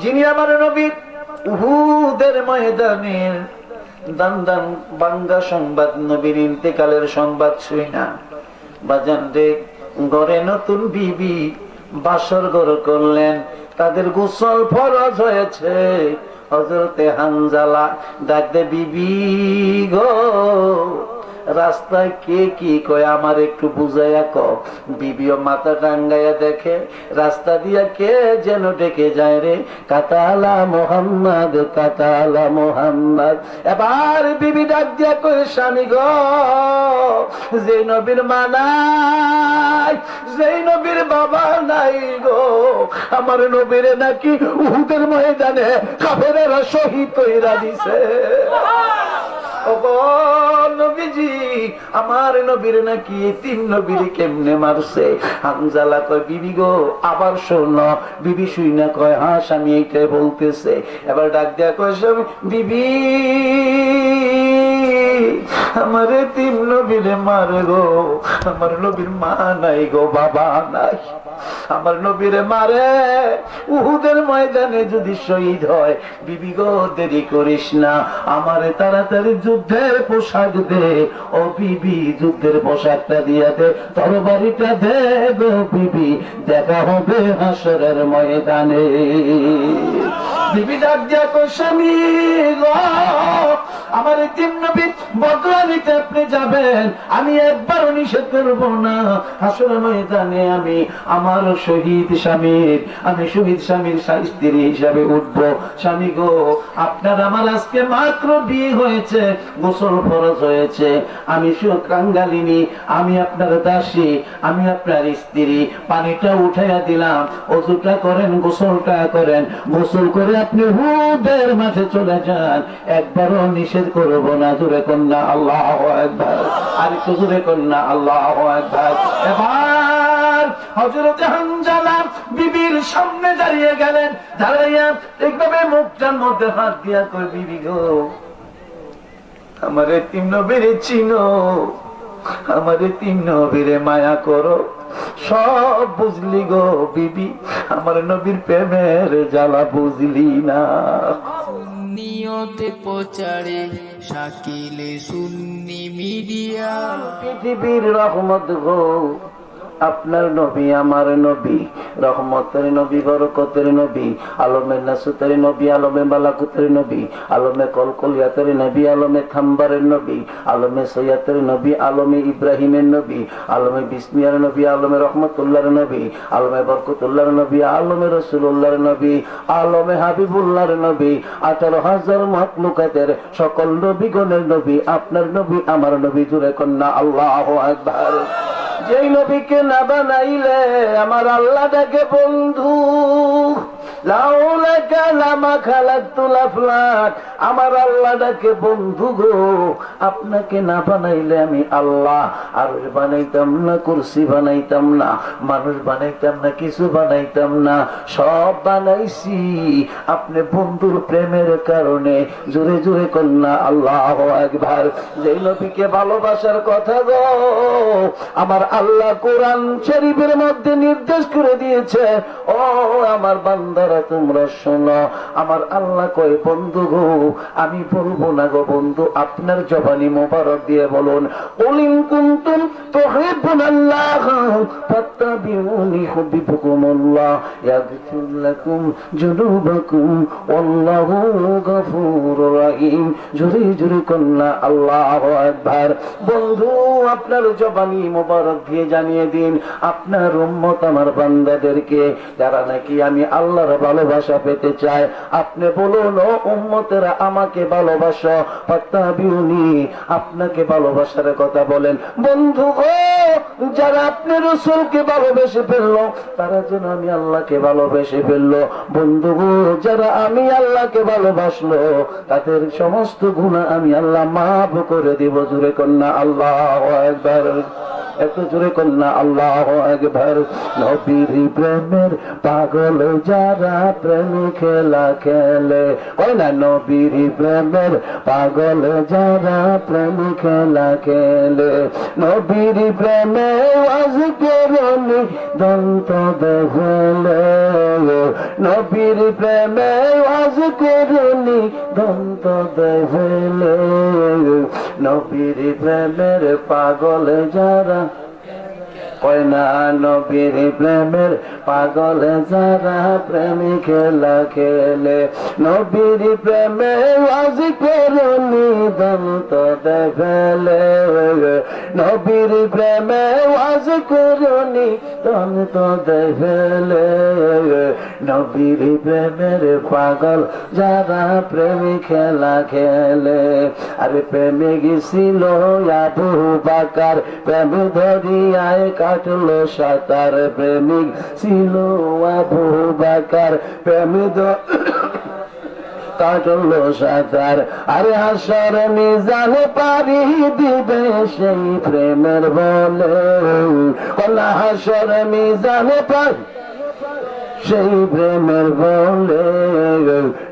যিনি আমার নবীর উহুদের ময়দানের দান দান বাঙ্গা সংবাদ, নবীর ইন্তেকালের সংবাদ শুই না। বাজান রে ঘরে নতুন বিবি বাসর ঘর করলেন, তাদের গোসল ফরজ হয়েছে। হজরতে হানজালা ডাকতে বিবি গো রাস্তায় কে কি কয় আমার একটু বুঝাইয়া ক বিবিও মাথা টাঙ্গাইয়া দেখে, রাস্তা দিয়া কে যেন ডেকে যায় রে? কাতালা মোহাম্মদ কাতালা মোহাম্মদ। এবার বিবি ডাক দিয়া কয়, স্বামী গ, যে নবীর মা নাই, যে নবীর বাবা নাই গো। আমার নবীর নাকি উহুদের ময়দানে কাফেরেরা শহীদ কইরা দিছে। নবীজি, আমার নবীর নাকি তিন নবীর কেমনে মারছে? হামজালা কয়, বিবি গো, আবার শোন, বিবি শুই না কয় হ্যাঁ স্বামী এইটাই বলতেছে। এবার ডাক দেয়া কয়, স্বামী, বিবি। আমার তিন নবীরে মার গো, আমার নবীর মা নাই গো, বাবা নাই। আমার নবীরে মারে উহুদের ময়দানে যদি শহীদ হয়, বিবি গো, দেরি করিস না, আমারে তাড়াতাড়ি যুদ্ধের পোশাক দে, ও বিবি যুদ্ধের পোশাকটা দিয়া দে, তরবারিটা দে গো বিবি, দেখা হবে হাসরের ময়দানে। আমার নবী বদলা নিতে আপনি যাবেন, আমি একবারও নিষেধ করব না। আসলে ময়দানে আমি আমার শহীদ স্বামীর, আমি শহীদ স্বামীর স্ত্রী হিসাবে উঠবো। স্বামী গো, আপনার আমার আজকে মাত্র বিয়ে হয়েছে, গোসল ফরজ হয়েছে। আমি কাঙ্গালিনী আমি আপনার দাসী, আমি আপনার স্ত্রী। পানিটা উঠাইয়া দিলাম, অজুটা করেন, গোসলটা করেন। গোসল করে আপনি হুদের মাঠে চলে যান। একবারও নিষেধ করব না জুড়ে কন্যা, আল্লাহ একবার আর একটু জুড়ে কন্যা, আল্লাহ একবার এবার হজরত হানজালা বিবির সামনে দাঁড়িয়ে গেলেন। দাঁড়াইয়া এইভাবে মুখটার মধ্যে হাত দিয়া কই বিবি গো, আমার তিন নবীরে চিনো, আমার তিন নবীরে মায়া করো। সব বুঝলি গো বিবি আমার নবীর প্রেমের জ্বালা বুঝলি না। নিয়তে প্রচারে শাকিলে সুন্নি মিডিয়া। পৃথিবীর রহমত গো আপনার নবী আমার নবী রহমতের নবী বরকতের নবী আলমে নাসুতের নবী আলমে বালাকুতের নবী আলমে কলকলিয়াতের নবী আলমে খাম্বারের নবী আলমে সৈয়াতের নবী আলমে ইব্রাহিমের নবী আলমে বিসমিয়ার নবী আলমে রহমতুল্লাহর নবী আলমে বরকতুল্লাহর নবী আলমে রসুল্লাহর নবী আলমে হাবিবুল্লাহর নবী আঠারো হাজার মহলুকাতের সকল নবীগণের নবী আপনার নবী আমার নবী জুড়ে কন্যা আল্লাহ একবার যেই নবীকে না বানাইলে আমার আল্লাহ ডাকে বন্ধু। আমার আল্লাহ ডাকে, বন্ধু গো, আপনাকে না বানাইলে আমি আল্লাহ। আর বানাইতাম না, কুরসি বানাইতাম না, মানুষ বানাইতাম না, কিছু বানাইতাম না। সব বানাইছি আপনি বন্ধুর প্রেমের কারণে। জোরে জোরে কন্যা, আল্লাহ একবার যে নবীকে ভালোবাসার কথা গো, আমার আল্লাহ কোরআন শরীফের মধ্যে নির্দেশ করে দিয়েছে, ও আমার আমার আল্লাহ কয়, বন্ধু গো, আমি বলব না গো বন্ধু, আপনার জবানি মোবারক দিয়ে বলুন। কলিন কুন্তুম দিয়ে জানিয়ে দিন, আপনার উম্মত আমার বান্দাদেরকে। যারা নাকি আমি আল্লাহর ভালোবাসা পেতে চায়। আপনি বলুন, ও উম্মতেরা, আমাকে ভালোবাসো। ফাত্তাবিউনি আপনাকে ভালোবাসার কথা বলেন। বন্ধু ও যারা আপনি রসুলকে ভালোবেসে ফেলল, তারা যেন আমি আল্লাহকে ভালোবেসে ফেলল। বন্ধু গো, যারা আমি আল্লাহকে ভালোবাসলো, তাদের সমস্ত গুণা আমি আল্লাহ মাফ করে দিব। জুড়ে কন্যা আল্লাহ একবার একটু জোরে কন্যা আল্লাহ একবার নবীর প্রেমের পাগল যারা প্রেম খেলা খেলে। কয় না নবীর প্রেমের পাগল যারা প্রেম খেলা খেলে। নবীর প্রেমে আজ করনি দন্ত দেখলে নবীর প্রেমে আজ করনি দন্ত দেখলে নবীর প্রেমের পাগল যারা কয় না নবীর প্রেমের পাগল যারা প্রেম খেলা খেলে নবীর প্রেমে আজ করুনি দন্ত দেখলে, নবীর প্রেমে আজ করুনি দন্ত দেখলে, নবীর প্রেমের পাগল যারা প্রেম খেলা খেলে আরে প্রেমে গেছিল আবু বাকার, প্রেম ধরিয়ায় কাটলো সাঁতার প্রেমিক ছিল আবু বাকার। প্রেমিত কাটলো সাঁতার। আরে হাসার নিজানে পারি দিবে সেই প্রেমের বলে। কলা হাসর মিজানে পারি সেই প্রেমের বলে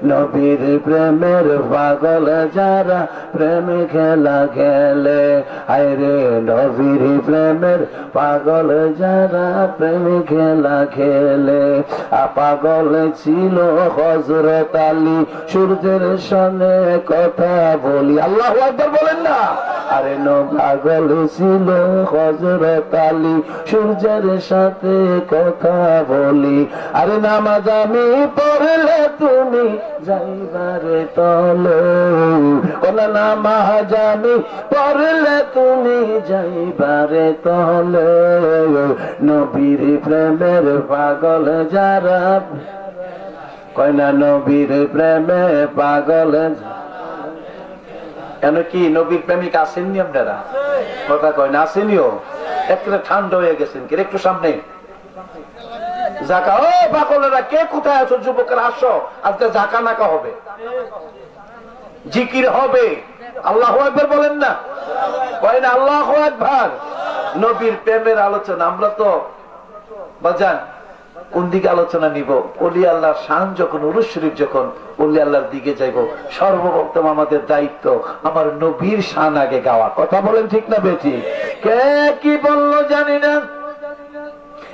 নবীর প্রেমের পাগল যারা প্রেম খেলা খেলে। আরে নবীর প্রেমের পাগল যারা প্রেম খেলা খেলে। পাগল ছিল হজরত আলী। সূর্যের সঙ্গে কথা বলি। আল্লাহ বলেন না। আরে ন পাগল ছিল হজরত আলী, সূর্যের সাথে কথা বলি। আরে নামাজ আমি পড়লে তুমি যাইবারে তলে। কোনা নামাজ আমি পড়লে তুমি যাইবারে তলে। নবীর প্রেমের পাগল যারা কয়না নবীর প্রেমে পাগল কেন কি নবীর প্রেমিক আসেননি আপনারা? কথা কয় না, আসেনিও? একটু ঠান্ডা হয়ে গেছেন কি? একটু সামনে। জাকা, ও পাগলেরা, কে কোথায় আছো যুবকের আসো আজকে জাকা নাকা হবে। জিকির হবে। আল্লাহ একবার বলেন না? কয় না, আল্লাহ একবার নবীর প্রেমের আলোচনা, আমরা তো, বাজান কোন দিকে আলোচনা নিব? অলি আল্লাহর শান যখন, উরুস শরীফ যখন, অলি আল্লাহর দিকে যাইব। সর্বপ্রথম আমাদের দায়িত্ব আমার নবীর শান আগে গাওয়া। কথা বলেন ঠিক না বেটি কে কি বলল জানি না।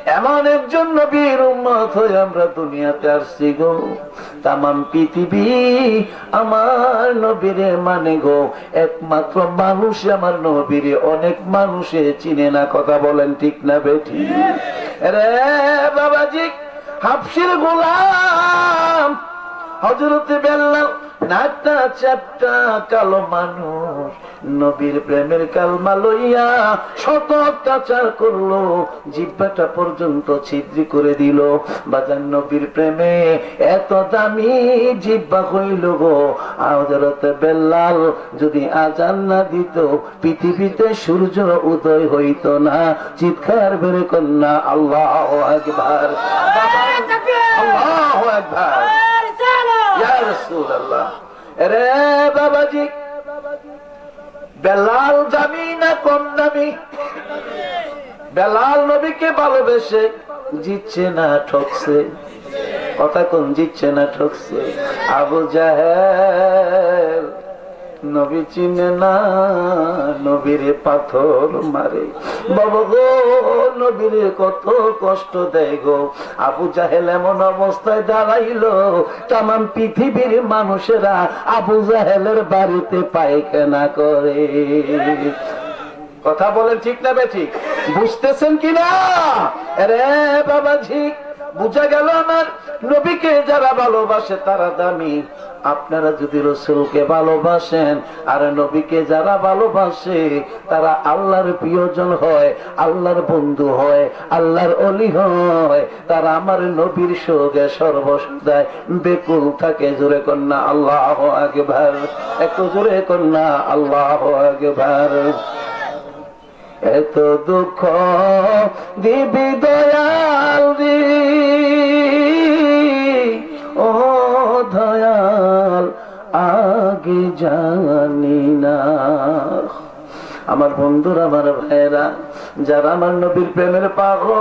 এমন একজন নবীর উম্মত হয়ে আমরা দুনিয়াতে আসছি গো। তামাম পৃথিবী আমার নবীরে মানে গো। একমাত্র মানুষ আমার নবীরে, অনেক মানুষে চিনে না। কথা বলেন ঠিক না বেটি রে বাবাজি হাফসির গোলাম হজরত বেল্লাল নাকটা চ্যাপটা কালো মানুষ। নবীর প্রেমের কালমা লইয়া শত অত্যাচার করল, জিব্বাটা পর্যন্ত ছিদ্রি করে দিল। বাজার নবীর প্রেমে এত দামি জিব্বা হইল গো। হজরতে বেল্লাল যদি আজান না দিত, পৃথিবীতে সূর্য উদয় হইত না। চিৎকার বেড়ে কন্যা, আল্লাহ একবার আল্লাহ একবার রে বাবাজি বেলাল দামি না কম দামি। বেলাল নবীকে ভালোবেসে জিতছে না, ঠকছে। কথা কোন, জিতছে না, ঠকছে। আবু জাহেল নবী চিনে না, নবীরে পাথর মারে। বাবা গো, নবীরে কত কষ্ট দেয় গো। আবু জাহেল এমন অবস্থায় দাঁড়াইলো তাম পৃথিবীর মানুষেরা আবু জাহেলের বাড়িতে পায়খানা করে। কথা বলেন ঠিক না বে ঠিক? বুঝতেছেন কিনা রে বাবা, ঠিক বুঝা গেল আমার নবীকে যারা ভালোবাসে তারা দামি। আপনারা যদি রসুলকে ভালোবাসেন আর নবীকে যারা ভালোবাসে, তারা আল্লাহর প্রিয়জন হয়, আল্লাহর বন্ধু হয়, আল্লাহর অলি হয়। তারা আমার নবীর সঙ্গে সর্বসদায় বেকুল থাকে। জোরে কন্যা, আল্লাহ আগে ভার একটু জোরে কন্যা, আল্লাহ আগে ভার এত দুঃখ দিবি দয়াল ও দয়াল, আগে জানি না। আমার বন্ধুরা, আমার ভাইরা যারা আমার নবীর প্রেমের পাগল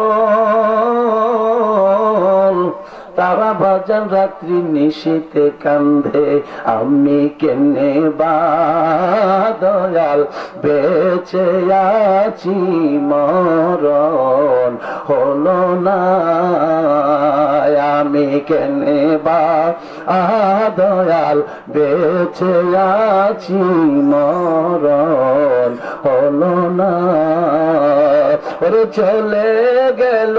তারা বাজান রাত্রি নিশীতে কান্ধে আমি কেনে বা দয়াল বেঁচে আছি, মরণ হলো না। আমি কেনে বা দয়াল বেঁচে আছি, মরণ হলো না। ওরে চলে গেল।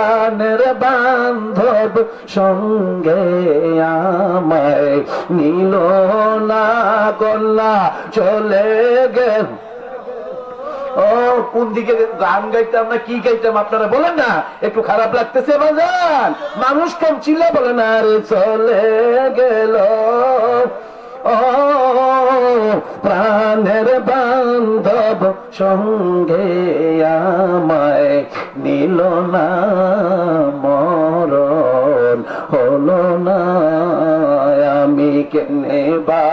প্রাণের বান্ধব সঙ্গে আমায় নিল না কন্যা, চলে গেল। ও, কোন দিকে গান গাইতাম না, কি গাইতাম আপনারা বলেন না, একটু খারাপ লাগতেছে বাজান মানুষ কম ছিল বলে না রে, চলে গেল। ও প্রাণের বান্ধব সঙ্গে আমায় নিল না, মরণ হলো না। আমি কেনে বা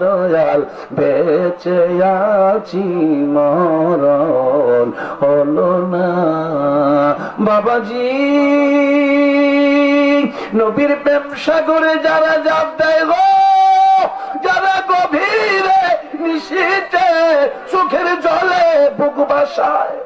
দয়াল, বেঁচে আছি, মরণ হলো না। বাবাজি, নবীর প্রেম সাগরে যারা জাপ দেয় গো যারা গভীরে নিশিতে চোখের জলে বুক বাসায়।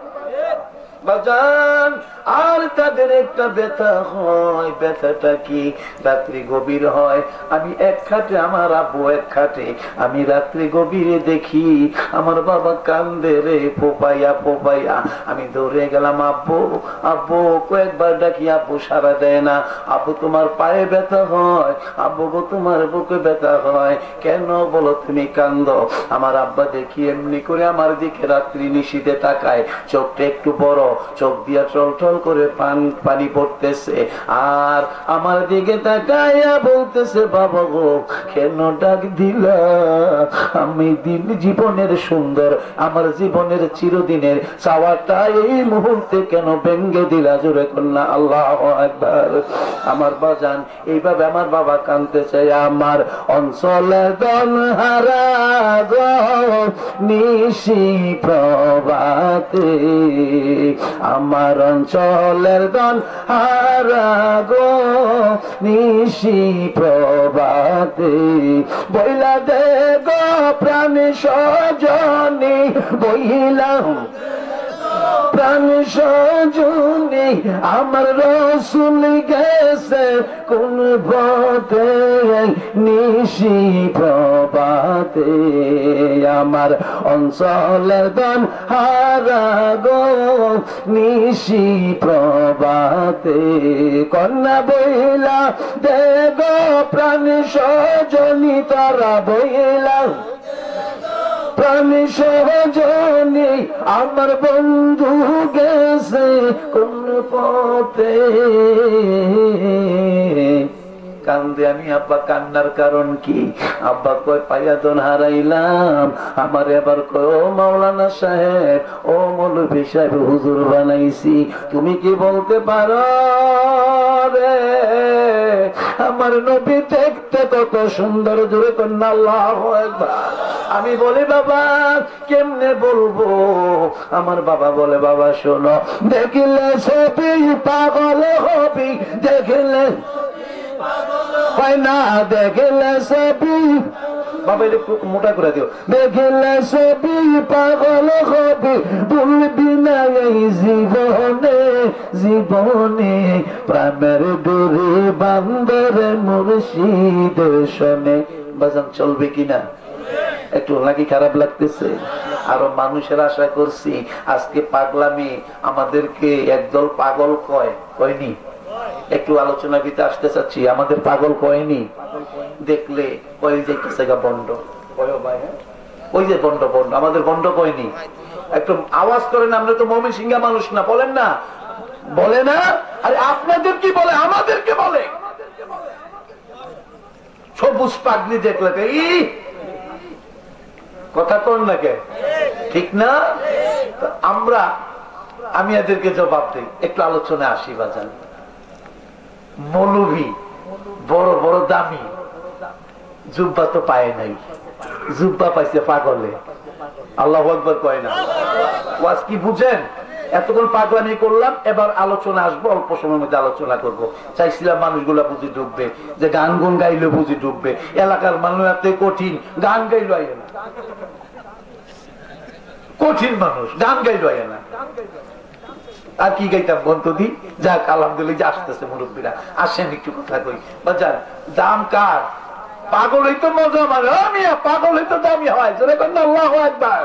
বাজান আর তাদের একটা ব্যথা হয়, ব্যথাটা কি? রাত্রি গভীর হয়, আমি এক খাটে, আমার আব্বু এক খাটে। আমি রাত্রি গভীরে দেখি, আমার বাবা কান্দে রে পোপাইয়া পোপাইয়া আমি দৌড়ে গেলাম, আব্বু আব্বু, কয়েকবার ডাকি, আব্বু সারা দেয় না। আব্বু, তোমার পায়ে ব্যথা হয়। আব্বু গো, তোমার বুকে ব্যথা হয়। কেন বলো তুমি কান্দ? আমার আব্বা দেখি, এমনি করে আমার দিকে রাত্রি নিশীতে তাকায়। চোখটা একটু বড়, চোখ দিয়া টল টল করে পান, পানি পড়তেছে। আর আমার দিকে তাকাইয়া বলতেছে, বাবা গো, কেন ডাক দিলা? আমি দিন জীবনের সুন্দর, আমার জীবনের চিরদিনের চাওয়াটা এই মুহূর্তে কেন ব্যঙ্গে দিলা জোরে কন্যা? আল্লাহ একবার আমার বাজান, এইভাবে আমার বাবা কানতে চাই আমার অঞ্চলে দন হারা নিশি প্রভাতে, আমার অঞ্চলের দন হারাগো নিশি প্রভাতে। বইলা দে গো প্রাণী সজনী বইলাম প্রাণ সজনী আমার রসুল গেছে, কোন পথে নিশি প্রভাতে। আমার অঞ্চলের দন হারা গো, নিশি প্রভাতে। কন্যা বইলা দেব প্রাণ সজনী তারা বইলা। প্রাণী সহজনী আমার বন্ধু গেছে কোন পথে। কান্দে আমি, আব্বা, কান্নার কারণ কি? আব্বা কয় পায়াদন হারাইলাম। আমার এবার কয়, ও মাওলানা সাহেব, ও মৌলভী সাহেব, হুজুর বানাইছি। তুমি কি বলতে পারো রে? আমার নবী দেখতে কত সুন্দর, জোরে কন্যা, আল্লাহ আমি বলি, বাবা, কেমনে বলব? আমার বাবা বলে, বাবা, শোনো, দেখিলে ছবি পাগল হবি, দেখিলে না, দেখিলে ছবি বাবা মোটা করে দিও। দেখিলে ছবি, পাগল হবি ভুলবি না এই জীবনে জীবনে। প্রাণের ডোরে মুর্শিদ শোনে বাজান, চলবে কিনা? একটু নাকি খারাপ লাগতেছে। আরও মানুষের আশা করছি, আজকে পাগলামি আমাদেরকে একদল পাগল কয়, কয়নি? একটু আলোচনা দিতে আসতে চাচ্ছি। আমাদের পাগল কয়নি? দেখলে কয় যাইতেছে গা বন্ড হ্যাঁ? ওই যে বন্ড বন্ড আমাদের বন্ড কয়নি? একটু আওয়াজ করেন, আমরা তো মমিন সিংহা মানুষ না, বলেন না। বলে না? আরে আপনাদের কি বলে? আমাদেরকে বলে। সবুজ পাগলি দেখলে ই! কথা কন না কে? ঠিক না? আমরা, আমি এদেরকে জবাব দিই। একটু আলোচনায় আসি, বাজান। মৌলভী, বড় বড় দামি। জুব্বা তো পায় নাই। জুব্বা পাইছে পাগলে। আল্লাহ একবার কয় না। ওয়াজ কি বুঝেন? এতক্ষণ পাগলামি করলাম, এবার আলোচনা আসব, অল্প সময়ের মধ্যে আলোচনা করব। চাইছিলাম মানুষগুলা বুঝি ডুববে, যে গান গুন গাইলে বুঝি ডুববে। এলাকার মানুষ এত কঠিন, গান গাইলো কঠিন মানুষ, গান গাইলো না। আর কি গাইতাম বন্ধুদি যাক, আলহামদুলিল্লাহ যে আসতেছে মুরব্বীরা। আসেন, একটু কথা কই। বাজার দাম কার? পাগল হইতো মজা মানে আমি পাগল হইতো দামি হয়। জোরে না, আল্লাহ একবার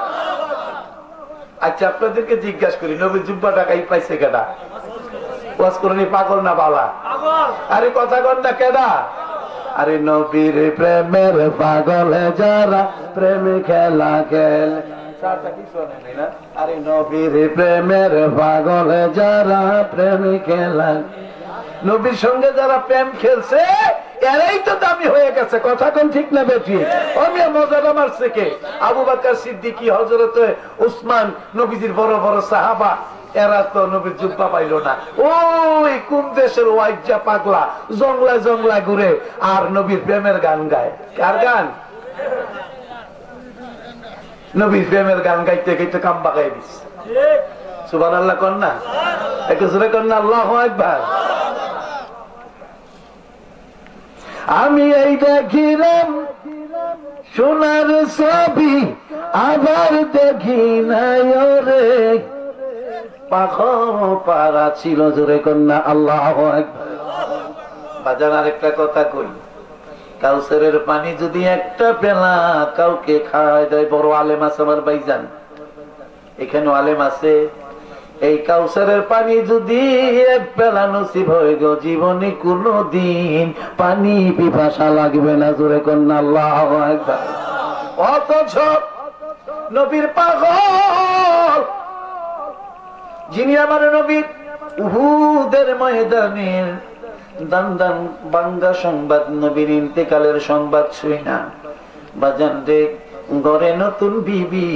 আচ্ছা আপনাদেরকে জিজ্ঞাসা করি, নবী জুব্বা টাকাই পাইছে কেডা? ওয়াজ করেনি পাগল না বালা? আরে, কথা কর না, কেডা? আরে, নবীর প্রেমের পাগল যারা প্রেম খেলা খেল। আবু বাকর সিদ্দিকী হজরত উসমান নবীজির বড় বড় সাহাবা, এরা তো নবীর জুব্বা পাইল না। ওই কোন দেশের ওয়াইজা পাগলা, জংলা জংলা ঘুরে আর নবীর প্রেমের গান গায়। কার গান? নবীর প্রেমের গান গাইতে গাইতে কাম্বা গাই দিস সুবান আল্লাহ কন্যা। একটু জোরে কন্যা, আল্লাহ একবার আমি এই দেখিলাম, সোনার ছবি আবার দেখি নাই রে পাখ পারা ছিল জোরে কন্যা, আল্লাহ বাজার আরেকটা কথা কই? কাউসারের পানি যদি একটা পেলা কাউকে খাওয়াই দেয়, বড় আলেম আছে আমার ভাইজান। এখানে আলেম আছে। এই কাউসারের পানি যদি এক বেলা নসিব হয়ে গো জীবনে কোনো দিন পানি পিপাসা লাগবে না, জোরে কন্যা, আল্লাহ অথচ নবীর পাগল, যিনি আমার নবীর উহুদের ময়দানের দান দান বাঙ্গা সংবাদ নবীর ইন্তেকালের সংবাদ শুই না। বাজান রে, ঘরে নতুন বিবি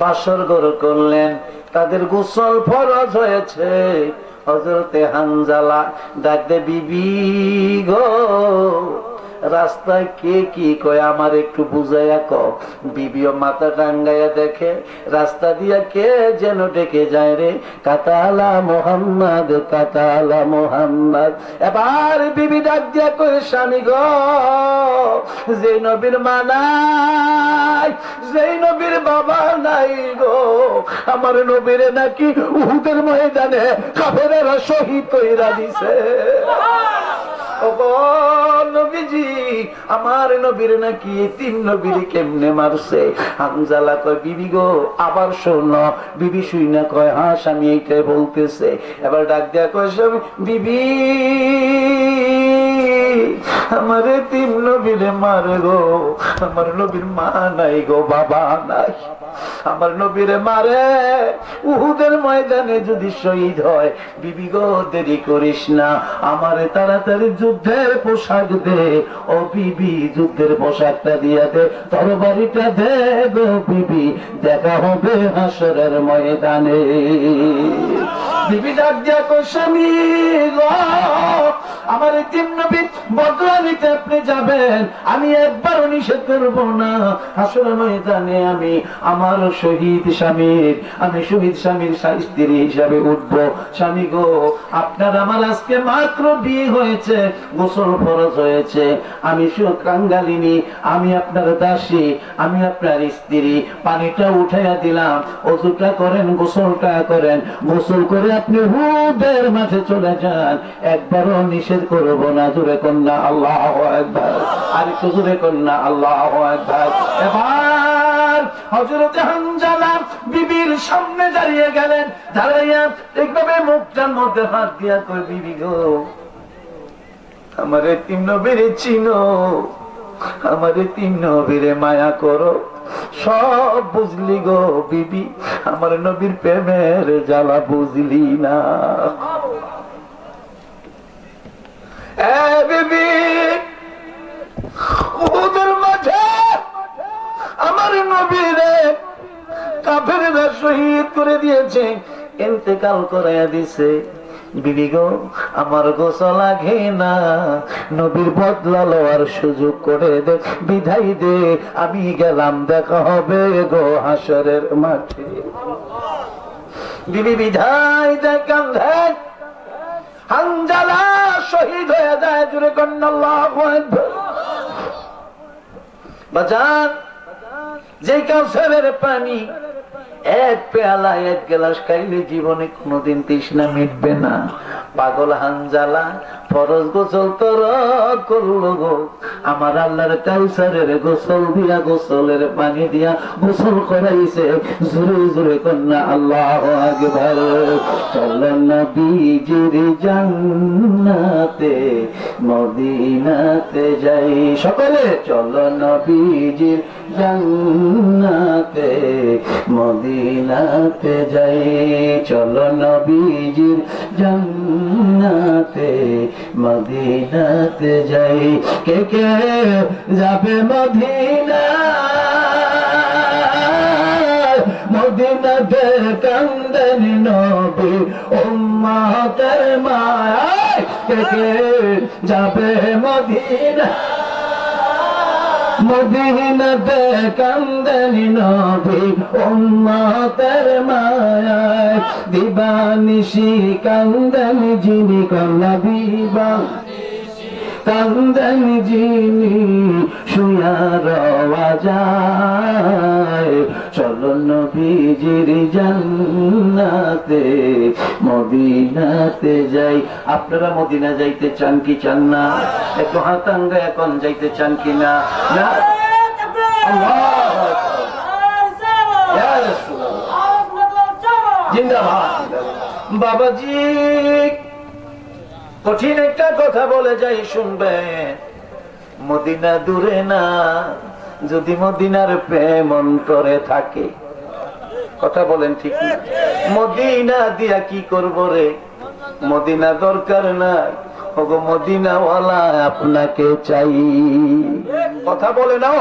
বাসর ঘর করলেন, তাদের গোসল ফরজ হয়েছে। হজরতে হানজালা ডাকতে, বিবি গো রাস্তায় কে কি কয় আমার একটু বুঝাইয়া ক বিবিও মাথা টাঙ্গাইয়া দেখে, রাস্তা দিয়া কে যেন ডেকে যায় রে? কাতালা মোহাম্মদ কাতালা মোহাম্মদ। এবার বিবি ডাক দিয়া কয়, স্বামী গো যে নবীর মানাই যে নবীর বাবা নাই গো, আমার নবীর নাকি উহুদের ময়দানে কাফেরেরা শহীদ কইরা দিছে। নবীজি, আমার নবীর নাকি তিন নবীর কেমনে মারছে? হামজালা কয়, বিবি গো, আবার শোন, বিবি শুই না কয়, হা, স্বামী এইটাই বলতেছে। এবার ডাক দেয়া কয়, স্বামী, বিবি আমারে তিন নবীরে মারে গো আমার নবীর মা নাই গো বাবা নাই আমার নবীরে মারে উহুদের ময়দানে যদি শহীদ হয় বিবি গো দেরি করিস না আমারে তাড়াতাড়ি যুদ্ধের পোশাক দে ও বিবি যুদ্ধের পোশাকটা দিয়া দে, তরবারিটা দে গো বিবি দেখা হবে হাসরের ময়দানে। আমার নবী বদলা নিতে আপনি যাবেন, আমি একবারও নিষেধ করব না। আসলে ময়দানে আমি আমার শহীদ স্বামীর, আমি শহীদ স্বামীর স্ত্রী হিসাবে উঠবো। স্বামী গো, আপনার আমার আজকে মাত্র বিয়ে হয়েছে, গোসল ফরজ হয়েছে। আমি আমি আপনার দাসী, আমি আপনার স্ত্রী। পানিটা উঠাইয়া দিলাম, অজুটা করেন, গোসলটা করেন। গোসল করে আপনি হুদের মাঠে চলে যান। একবারও নিষেধ করব না, জোরে কন্যা, আল্লাহ একবার আর একটু জোরে কন্যা, আল্লাহ একবার এবার হজরতে বিবির সামনে দাঁড়িয়ে গেলেন। দাঁড়াইয়া এইভাবে মুখটার মধ্যে হাত দিয়া বিবি গো, আমারে তিন নবীরে চিনো, আমারে তিন নবীরে মায়া করো। সব বুঝলি গো বিবি, আমার নবীর প্রেমের জ্বালা বুঝলি না। আমার নবীরে শহীদ করে দিয়েছে, ইন্তেকাল করাইয়া দিছে। বিবি গো আমার গোসল লাগে না। নবীর বদলা লওয়ার সুযোগ করে দে বিধাই দে। আমি গেলাম, দেখা হবে গো হাসরের মাঠে। বিবি বিধাই কান্ধে। হানজালা শহীদ হয়ে যায়, জুড়ে কন্যাল্লাহু বাজান যে কাউসারের পানি এক পেয়ালা, এক গ্লাস খাইলে জীবনে কোনোদিন তৃষ্ণা মিটবে না। পাগল হানজালা, ফরজ গোসল তোর করল গো। আমার আল্লাহর কাউসারের গোসল দিয়া, গোসলের পানি দিয়া গোসল করাইছে জোরে জোরে কন্যা আল্লাহ আকবার। চলেন নবীজির জান্নাতে, মদিনাতে যাই। সকলে চলো নবীজির জান্নাতে, মদিনাতে যাই। চলো নবীজির জান্নাতে, মদিনাতে যাই। কে কে যাবে মদিনা? মদিনাতে কান্দন নবী, উম্মাতের মায় কে কে যাবে মদিনা? মদিনাতে কান্দনি নবী উম্মাতের মায়ায় দিবানিশি কান্দনি যিনি কন্যা দিবা। কান্দন যিনি শুয়ার যায় চলো নবীজির জান্নাতে মদিনাতে যাই আপনারা মদিনা যাইতে চান কি চান না একটু হাতাঙ্গা এখন যাইতে চান কি না না। ইয়া। জিন্দাবাদ বাবাজি কঠিন একটা কথা বলে যাই শুনবে। মদিনা দূরে না, যদি মদিনার প্রেম অন্তরে থাকে। কথা বলেন ঠিক মদিনা দিয়া কি করব রে? মদিনা দরকার নাই। ওগো মদিনাওয়ালা আপনাকে চাই। কথা বলে নাও।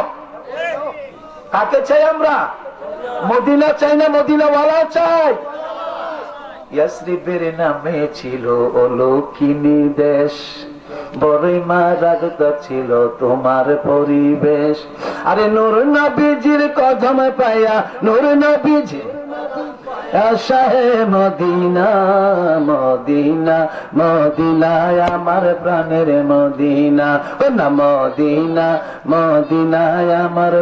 কাকে চাই আমরা? মদিনা চাই না মদিনাওয়ালা চাই? ইয়াসরিবের নামে ছিল অলৌকিনী দেশ। বড়ই মারাগত ছিল তোমার পরিবেশ। আরে নূর নবীজির কদম পাইয়া নূর নবীজি। শাহে মদিনা মদিনা মদিনায় আমার প্রাণের মদিনা। ও না মদিনা মদিনায় আমার